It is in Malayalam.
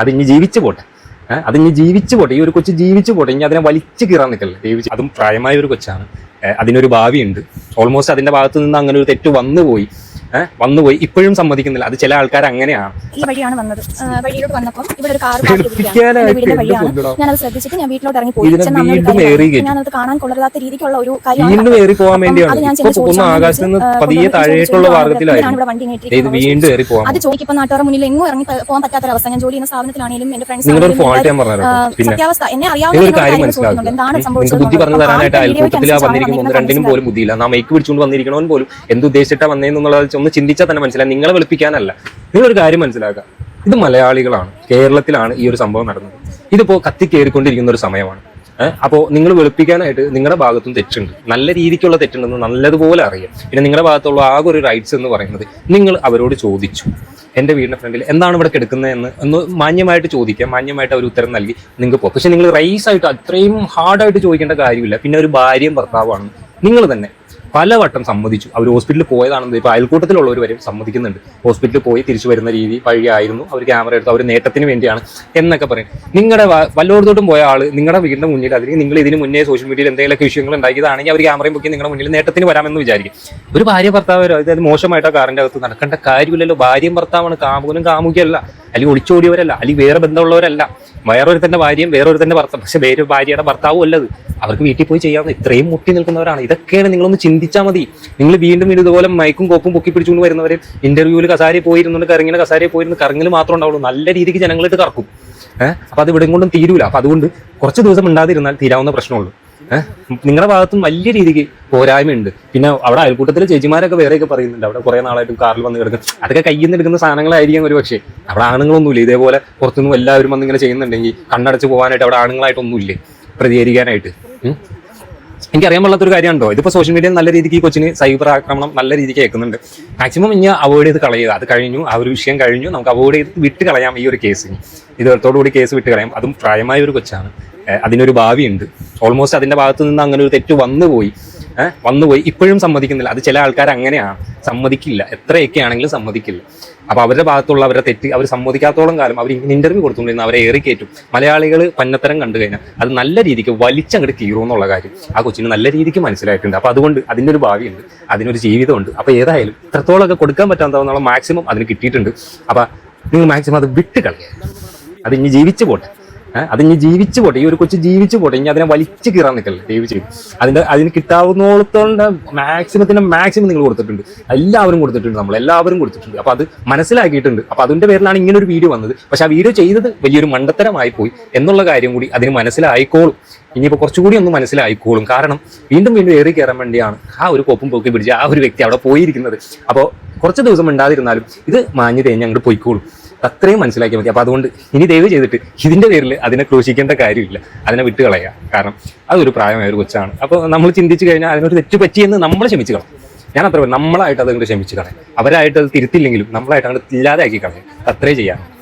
അത് ഇനി ജീവിച്ചു പോട്ടെ. അതിങ്ങ് ജീവിച്ചു പോട്ടെ. ഈ ഒരു കൊച്ചു ജീവിച്ചു പോട്ടെ. ഇനി അതിനെ വലിച്ചു കീറാൻ നിൽക്കല്ലേ? ജീവിച്ച് അതും പ്രായമായ ഒരു കൊച്ചാണ്. അതിനൊരു ഭാവിയുണ്ട്. ഓൾമോസ്റ്റ് അതിന്റെ ഭാഗത്ത് നിന്ന് അങ്ങനെ ഒരു തെറ്റ് വന്നുപോയി. ഏഹ് വന്നുപോയി ഇപ്പോഴും സമ്മതിക്കുന്നില്ല അത് ചില ആൾക്കാർ അങ്ങനെയാണ് ഈ വഴിയാണ് വന്നത് വഴിയിലോട്ട് വന്നപ്പോൾ ഇവിടെ ഒരു കാർ? ഞാനത് ശ്രദ്ധിച്ചിട്ട് ഞാൻ വീട്ടിലോട്ട് ഇറങ്ങി പോയി. ഞാനത് കാണാൻ കൊള്ളരുതാത്ത രീതിക്കുള്ള ഒരു വീണ്ടും ഏറി പോകാൻ വേണ്ടിയാണ് ആകാശത്ത് നിന്ന് പതിയെ താഴേക്കുള്ള മാർഗത്തിലായിരുന്നു വണ്ടി ഏറി പോകാം അത് ചോദിക്കുമ്പോൾ നാട്ടുകാരുടെ മുന്നിൽ എങ്ങും ഇറങ്ങി പോകാൻ പറ്റാത്ത അവസ്ഥ ഞാൻ ജോലി ചെയ്യുന്ന സ്ഥാപനത്തിലാണെങ്കിലും എന്റെ ഫ്രണ്ട്സ് സത്യാവസ്ഥ എന്നെ അറിയാവുന്ന എന്താണ് സംഭവിച്ചത് ബുദ്ധി പറഞ്ഞു തരാനായിട്ട് അയൽക്കൂട്ടത്തിൽ ഒന്ന് രണ്ടിനും പോലും ബുദ്ധിയില്ല നാം മൈക്ക് പിടിച്ചുകൊണ്ട് വന്നിരിക്കണവൻ പോലും എന്ത് ഉദ്ദേശിച്ചിട്ടാ വന്നതെന്നുള്ളത് ഒന്ന് ചിന്തിച്ചാൽ തന്നെ മനസ്സിലായി. നിങ്ങളെ വെളുപ്പിക്കാനല്ല. നിങ്ങളൊരു കാര്യം മനസ്സിലാക്കുക. ഇത് മലയാളികളാണ്. കേരളത്തിലാണ് ഈ ഒരു സംഭവം നടന്നത്. ഇതിപ്പോ കത്തിക്കേറിക്കൊണ്ടിരിക്കുന്ന ഒരു സമയമാണ്. അപ്പോ അപ്പോൾ നിങ്ങൾ വെളുപ്പിക്കാനായിട്ട് നിങ്ങളുടെ ഭാഗത്തും തെറ്റുണ്ട്. നല്ല രീതിക്കുള്ള തെറ്റുണ്ടെന്ന് നല്ലതുപോലെ അറിയാം. പിന്നെ നിങ്ങളുടെ ഭാഗത്തുള്ള ആകെ ഒരു റൈറ്റ്സ് എന്ന് പറയുന്നത് നിങ്ങൾ അവരോട് ചോദിച്ചു. എന്റെ വീടിന്റെ ഫ്രണ്ടിൽ എന്താണ് ഇവിടെ കിടക്കുന്നതെന്ന് ഒന്ന് മാന്യമായിട്ട് ചോദിക്കാം. മാന്യമായിട്ട് അവർ ഉത്തരം നൽകി നിങ്ങൾക്ക് പോകും. പക്ഷെ നിങ്ങൾ റൈസ് ആയിട്ട് അത്രയും ഹാർഡായിട്ട് ചോദിക്കേണ്ട കാര്യമില്ല. പിന്നെ ഒരു ഭാര്യയും ഭർത്താവാണ് നിങ്ങൾ തന്നെ പലവട്ടം സമ്മതിച്ചു. അവർ ഹോസ്പിറ്റലിൽ പോയതാണെന്ന് ഇപ്പോൾ അയൽക്കൂട്ടത്തിലുള്ളവർ വരെ സമ്മതിക്കുന്നുണ്ട്. ഹോസ്പിറ്റലിൽ പോയി തിരിച്ചു വരുന്ന രീതി വഴിയായിരുന്നു. അവർ ക്യാമറ എടുത്ത് അവർ നേട്ടത്തിന് വേണ്ടിയാണ് എന്നൊക്കെ പറയും. നിങ്ങളുടെ വല്ലോടത്തോട്ടും പോയ ആൾ നിങ്ങളുടെ വീടിന്റെ മുന്നിൽ അല്ലെങ്കിൽ നിങ്ങൾ ഇതിന് മുന്നേ സോഷ്യൽ മീഡിയയിൽ എന്തെങ്കിലുമൊക്കെ വിഷയങ്ങൾ ഉണ്ടാക്കിയതാണെങ്കിൽ അവർ ക്യാമറയും പൊക്കി നിങ്ങളുടെ മുന്നിൽ നേട്ടത്തിന് വരാമെന്ന് വിചാരിക്കും. ഒരു ഭാര്യ ഭർത്താവ് അതായത് മോശമായിട്ട് ആ കാറിന്റെ അകത്ത് നടക്കേണ്ട കാര്യമില്ലല്ലോ. ഭാര്യയും ഭർത്താവാണ്. കാമുകനും കാമുകിയല്ല. അല്ലെങ്കിൽ ഒളിച്ചോടിയവരല്ല. അല്ലെങ്കിൽ വേറെ ബന്ധമുള്ളവരല്ല. വേറൊരുത്തന്റെ ഭാര്യയും വേറൊരുത്തന്റെ ഭർത്താവ്. പക്ഷെ വേറെ ഭാര്യയുടെ ഭർത്താവും അല്ലത് അവർക്ക് വീട്ടിൽ പോയി ചെയ്യാവുന്ന ഇത്രയും മുട്ടി നിൽക്കുന്നവരാണ്. ഇതൊക്കെയാണ് നിങ്ങളൊന്ന് ചിന്തിച്ചാൽ മതി. നിങ്ങൾ വീണ്ടും ഇതുപോലെ മൈക്കും കോപ്പും പൊക്കി പിടിച്ചുകൊണ്ട് വരുന്നവരെ ഇന്റർവ്യൂവിൽ കസാരി പോയിരുന്നുണ്ട് കറങ്ങിന് കസാരി പോയിരുന്ന് കറങ്ങിൽ മാത്രമേ ഉണ്ടാവുള്ളൂ. നല്ല രീതിക്ക് ജനങ്ങളിട്ട് കറക്കും. ഏഹ് അപ്പൊ അത് ഇവിടെ കൊണ്ടും തീരൂല. അപ്പൊ അതുകൊണ്ട് കുറച്ച് ദിവസം ഉണ്ടാതിരുന്നാൽ തീരാവുന്ന പ്രശ്നമുള്ളൂ. നിങ്ങളുടെ ഭാഗത്തും വലിയ രീതിക്ക് പോരായ്മയുണ്ട്. പിന്നെ അവിടെ അയൽക്കൂട്ടത്തിലെ ചേച്ചിമാരൊക്കെ വേറെയൊക്കെ പറയുന്നുണ്ട്. അവിടെ കുറെ നാളായിട്ടും കാറിൽ വന്ന് കിടക്കും. അതൊക്കെ കയ്യിൽ നിന്ന് എടുക്കുന്ന സാധനങ്ങളായിരിക്കും ഒരു പക്ഷേ. അവിടെ ആണുങ്ങളൊന്നുമില്ല. ഇതേപോലെ പുറത്തുനിന്നും എല്ലാവരും വന്ന് ഇങ്ങനെ ചെയ്യുന്നുണ്ടെങ്കിൽ കണ്ണടച്ച് പോകാനായിട്ട് അവിടെ ആണുങ്ങളായിട്ടൊന്നുമില്ലേ? പ്രതികരിക്കാനായിട്ട്. ഉം. എനിക്കറിയാൻ പാടാത്തൊരു കാര്യമുണ്ടോ ഇതിപ്പോൾ സോഷ്യൽ മീഡിയയിൽ നല്ല രീതിക്ക് ഈ കൊച്ചിന് സൈബർ ആക്രമണം നല്ല രീതിക്ക് കേൾക്കുന്നുണ്ട്. മാക്സിമം ഇനി അവോയ്ഡ് ചെയ്ത് കളയുക. അത് കഴിഞ്ഞു ആ ഒരു വിഷയം കഴിഞ്ഞു. നമുക്ക് അവോയ്ഡ് ചെയ്ത് വിട്ട് കളയാം ഈ ഒരു കേസിന് ഇതോടുകൂടി കേസ് വിട്ട് കളയാം. അതും പ്രായമായ ഒരു കൊച്ചാണ്. അതിനൊരു ഭാവിയുണ്ട്. ഓൾമോസ്റ്റ് അതിന്റെ ഭാഗത്ത് നിന്ന് അങ്ങനെ ഒരു തെറ്റ് വന്നുപോയി. വന്നുപോയി ഇപ്പോഴും സമ്മതിക്കുന്നില്ല. അത് ചില ആൾക്കാർ അങ്ങനെയാണ്. സമ്മതിക്കില്ല. എത്രയൊക്കെ ആണെങ്കിലും സമ്മതിക്കില്ല. അപ്പൊ അവരുടെ ഭാഗത്തുള്ള അവരുടെ തെറ്റ് അവർ സമ്മതിക്കാത്തോളം കാലം അവർ ഇന്റർവ്യൂ കൊടുത്തുകൊണ്ടിരുന്ന അവരെ ഏറി കയറ്റും. മലയാളികൾ പന്നത്തരം കണ്ടു കഴിഞ്ഞാൽ അത് നല്ല രീതിക്ക് വലിച്ചങ്ങോട്ട് കീറും എന്നുള്ള കാര്യം ആ കൊച്ചിന് നല്ല രീതിക്ക് മനസ്സിലായിട്ടുണ്ട്. അപ്പൊ അതുകൊണ്ട് അതിന്റെ ഒരു ഭാവിയുണ്ട്. അതിനൊരു ജീവിതമുണ്ട്. അപ്പൊ ഏതായാലും ഇത്രത്തോളമൊക്കെ കൊടുക്കാൻ പറ്റാത്തോളം മാക്സിമം അതിന് കിട്ടിയിട്ടുണ്ട്. അപ്പൊ നിങ്ങൾ മാക്സിമം അത് വിട്ട് കളയുക അത് ഇനി ജീവിച്ചു പോട്ടെ. അത് ഇനി ജീവിച്ചു പോട്ടെ. ഈ ഒരു കൊച്ചു ജീവിച്ചു പോട്ടെ. ഇനി അതിനെ വലിച്ചു കീറാൻ നിൽക്കല്ലേ ചെയ്ത് അതിന്റെ അതിന് കിട്ടാവുന്നോളത്തോളം മാക്സിമത്തിന്റെ മാക്സിമം നിങ്ങൾ കൊടുത്തിട്ടുണ്ട്. എല്ലാവരും കൊടുത്തിട്ടുണ്ട് നമ്മൾ എല്ലാവരും കൊടുത്തിട്ടുണ്ട്. അപ്പൊ അത് മനസ്സിലാക്കിയിട്ടുണ്ട്. അപ്പൊ അതിന്റെ പേരിലാണ് ഇങ്ങനെ ഒരു വീഡിയോ വന്നത്. പക്ഷെ ആ വീഡിയോ ചെയ്തത് വലിയൊരു മണ്ടത്തരമായി പോയി എന്നുള്ള കാര്യം കൂടി അതിന് മനസ്സിലായിക്കോളും. ഇനിയിപ്പോൾ കുറച്ചുകൂടി ഒന്ന് മനസ്സിലായിക്കോളും. കാരണം വീണ്ടും വീണ്ടും ഏറി കയറാൻ വേണ്ടിയാണ് ആ ഒരു കോപ്പും പൊക്കി പിടിച്ച് ആ ഒരു വ്യക്തി അവിടെ പോയിരിക്കുന്നത്. അപ്പോൾ കുറച്ച് ദിവസം ഉണ്ടാതിരുന്നാലും ഇത് മാഞ്ഞു ഞങ്ങൾ പോയിക്കോളും. അത്രയും മനസ്സിലാക്കിയാൽ മതി. അപ്പൊ അതുകൊണ്ട് ഇനി ദയവ് ചെയ്തിട്ട് ഇതിന്റെ പേരിൽ അതിനെ ക്രൂശിക്കേണ്ട കാര്യമില്ല. അതിനെ വിട്ട് കളയുക. കാരണം അതൊരു പ്രായമായ ഒരു കൊച്ചാണ്. അപ്പോൾ നമ്മൾ ചിന്തിച്ചു കഴിഞ്ഞാൽ അതിനൊരു തെറ്റ് പറ്റിയെന്ന് നമ്മൾ ക്ഷമിച്ചു കളയും ഞാൻ അത്ര നമ്മളായിട്ട് അതുകൊണ്ട് ക്ഷമിച്ചു കളയും. അവരായിട്ട് അത് തിരുത്തില്ലെങ്കിലും നമ്മളായിട്ട് അങ്ങോട്ട് ഇല്ലാതെ ആക്കി കളയും. അത്രേ ചെയ്യാം.